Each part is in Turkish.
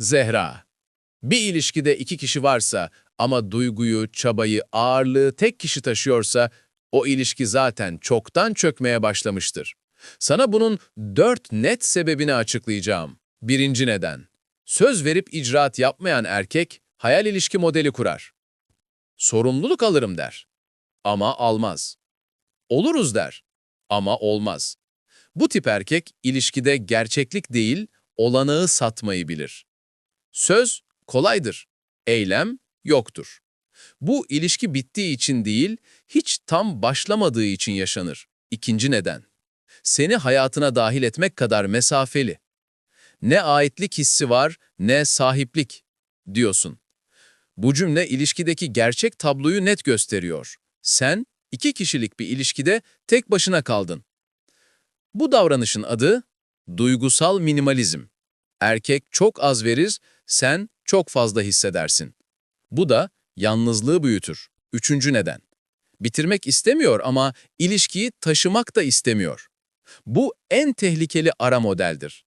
Zehra. Bir ilişkide iki kişi varsa ama duyguyu, çabayı, ağırlığı tek kişi taşıyorsa o ilişki zaten çoktan çökmeye başlamıştır. Sana bunun dört net sebebini açıklayacağım. Birinci neden. Söz verip icraat yapmayan erkek hayal ilişki modeli kurar. Sorumluluk alırım der. Ama almaz. Oluruz der. Ama olmaz. Bu tip erkek ilişkide gerçeklik değil, olanağı satmayı bilir. Söz kolaydır, eylem yoktur. Bu ilişki bittiği için değil, hiç tam başlamadığı için yaşanır. İkinci neden. Seni hayatına dahil etmek kadar mesafeli. Ne aitlik hissi var, ne sahiplik, diyorsun. Bu cümle ilişkideki gerçek tabloyu net gösteriyor. Sen, iki kişilik bir ilişkide tek başına kaldın. Bu davranışın adı duygusal minimalizm. Erkek çok az verir, sen çok fazla hissedersin. Bu da yalnızlığı büyütür. Üçüncü neden. Bitirmek istemiyor ama ilişkiyi taşımak da istemiyor. Bu en tehlikeli ara modeldir.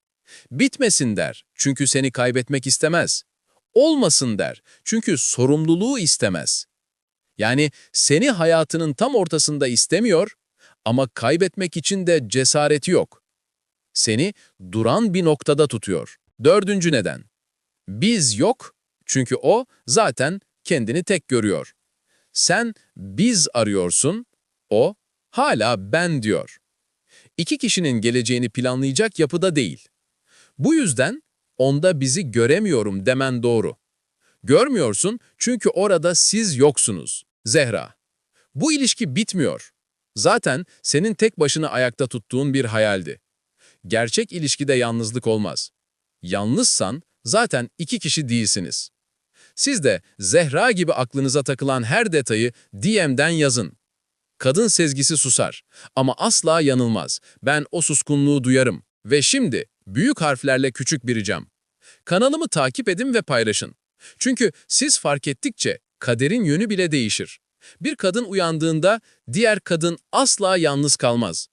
Bitmesin der çünkü seni kaybetmek istemez. Olmasın der çünkü sorumluluğu istemez. Yani seni hayatının tam ortasında istemiyor ama kaybetmek için de cesareti yok. Seni duran bir noktada tutuyor. Dördüncü neden. Biz yok çünkü o zaten kendini tek görüyor. Sen biz arıyorsun, o hala ben diyor. İki kişinin geleceğini planlayacak yapıda değil. Bu yüzden onda bizi göremiyorum demen doğru. Görmüyorsun çünkü orada siz yoksunuz. Zehra. Bu ilişki bitmiyor. Zaten senin tek başına ayakta tuttuğun bir hayaldi. Gerçek ilişkide yalnızlık olmaz. Yalnızsan zaten iki kişi değilsiniz. Siz de Zehra gibi aklınıza takılan her detayı DM'den yazın. Kadın sezgisi susar ama asla yanılmaz. Ben o suskunluğu duyarım. Ve şimdi büyük harflerle küçük bir. Kanalımı takip edin ve paylaşın. Çünkü siz fark ettikçe kaderin yönü bile değişir. Bir kadın uyandığında diğer kadın asla yalnız kalmaz.